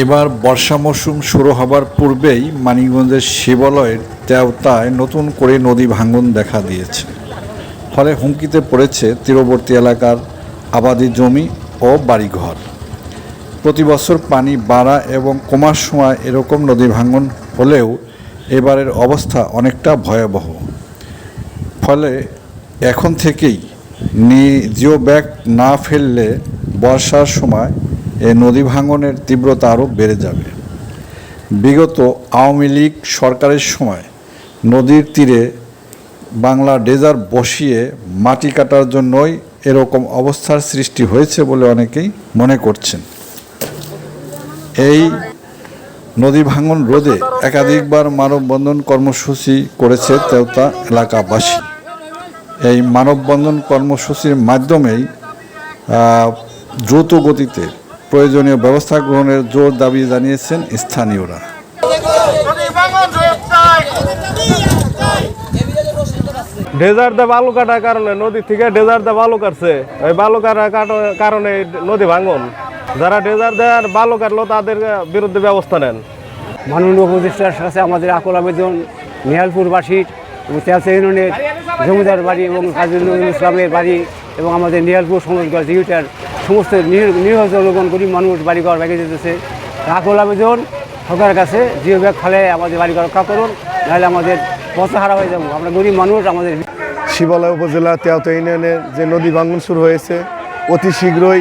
এবার বর্ষা মৌসুম শুরু হবার পূর্বেই মানিকগঞ্জের শিবালয়ের তেওতায় নতুন করে নদী ভাঙন দেখা দিয়েছে। ফলে হুমকিতে পড়েছে তীরবর্তী এলাকার আবাদি জমি ও বাড়িঘর। প্রতি বছর পানি বাড়া এবং কমার সময় এরকম নদী ভাঙন হলেও এবারের অবস্থা অনেকটা ভয়াবহ। ফলে এখন থেকেই জিও ব্যাগ না ফেললে বর্ষার সময় এ নদী ভাঙনের তীব্রতা আরও বেড়ে যাবে। বিগত আওয়ামী লীগ সরকারের সময় নদীর তীরে বাংলা ডেজার বসিয়ে মাটি কাটার জন্যই এরকম অবস্থার সৃষ্টি হয়েছে বলে অনেকেই মনে করছেন। এই নদী ভাঙন রোধে একাধিকবার মানববন্ধন কর্মসূচি করেছে তেওতা এলাকাবাসী। এই মানববন্ধন কর্মসূচির মাধ্যমেই দ্রুত গতিতে প্রয়োজনীয় ব্যবস্থা গ্রহণের জোর দাবি জানিয়েছেন স্থানীয়রা। নদী ভাঙন রোধ চাই ডেজার্ট দা বালু কাটার কারণে নদী থেকে ডেজার্ট দা বালু কাটছে। ওই বালু কাটার কারণে নদী ভাঙন। যারা ডেজার্ট দেয় বালু কাটলো তাদের বিরুদ্ধে ব্যবস্থা নেন। মাননীয় উপদেষ্টার কাছে আমাদের আকুল আবেদন নিহালপুরবাসীর এবং তেলসা ইউনিয়নের জমিদার বাড়ি এবং কাজী নজরুল ইসলামের বাড়ি এবং আমাদের নিহালপুর সমাজগড় জিউটার সমস্ত নির- নিরীহ জনগণ গরিব মানুষ বাড়িঘর ভেঙে যেতেছে আকুল আবেদন সরকারের কাছে জিও ব্যাগ ফেলে আমাদের বাড়িঘর রক্ষা করুন নাহলে আমাদের পথ হারা হয়ে যাব। আমরা গরিব মানুষ আমাদের শিবালয় উপজেলা তেওতা ইউনিয়নের যে নদী ভাঙন শুরু হয়েছে অতি শীঘ্রই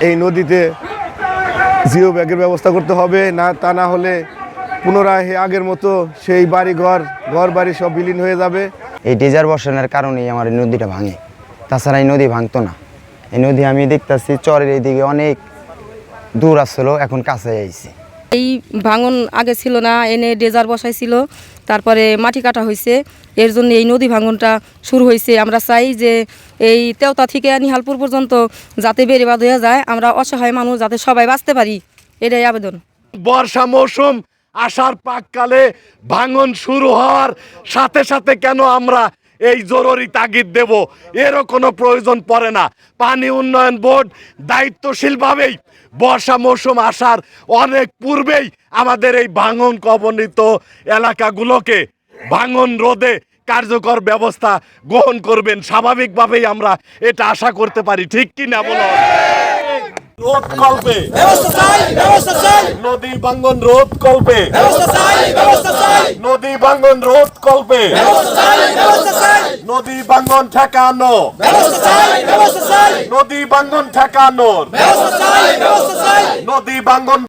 এই নদীতে জিও ব্যাগের ব্যবস্থা করতে হবে। না তা না হলে পুনরায় আগের মতো সেই বাড়ি ঘর ঘর বাড়ি সব বিলীন হয়ে যাবে। এই ডেজার বসানোর কারণেই আমার এই নদীটা ভাঙে। তাছাড়া এই নদী ভাঙতো না। এই নদী আমি দেখতাছি চরের এইদিকে অনেক দূর আসলো এখন কাছে আইছে। এই ভাঙন আগে ছিল না এনে ডেজার বসাইছিল তারপরে মাটি কাটা হয়েছে এর জন্য এই নদী ভাঙনটা শুরু হয়েছে আমরা চাই যে এই তেওতা থেকে নিহালপুর পর্যন্ত যাতে বেড়ে বাদ হয়ে যায় আমরা অসহায় মানুষ যাতে সবাই বাঁচতে পারি। এটাই আবেদন। বর্ষা মৌসুম আসার পাককালে ভাঙন শুরু হওয়ার সাথে সাথে কেন আমরা এই জরুরি তাগিদ দেব। এরও কোনো প্রয়োজন পড়ে না। পানি উন্নয়ন বোর্ড দায়িত্বশীলভাবেই বর্ষা মৌসুম আসার অনেক পূর্বেই আমাদের এই ভাঙন কবলিত এলাকাগুলোকে ভাঙন রোধে কার্যকর ব্যবস্থা গ্রহণ করবেন। স্বাভাবিকভাবেই আমরা এটা আশা করতে পারি। ঠিক কি না বলো? রোধ কল্পে। নদী ভাঙ্গন রোধ কল্পে। নদী ভাঙ্গন রোধ কল্পে। নদী ভাঙ্গন ঠেকানো। নদী ভাঙ্গন ঠেকানোর। নদী ভাঙ্গন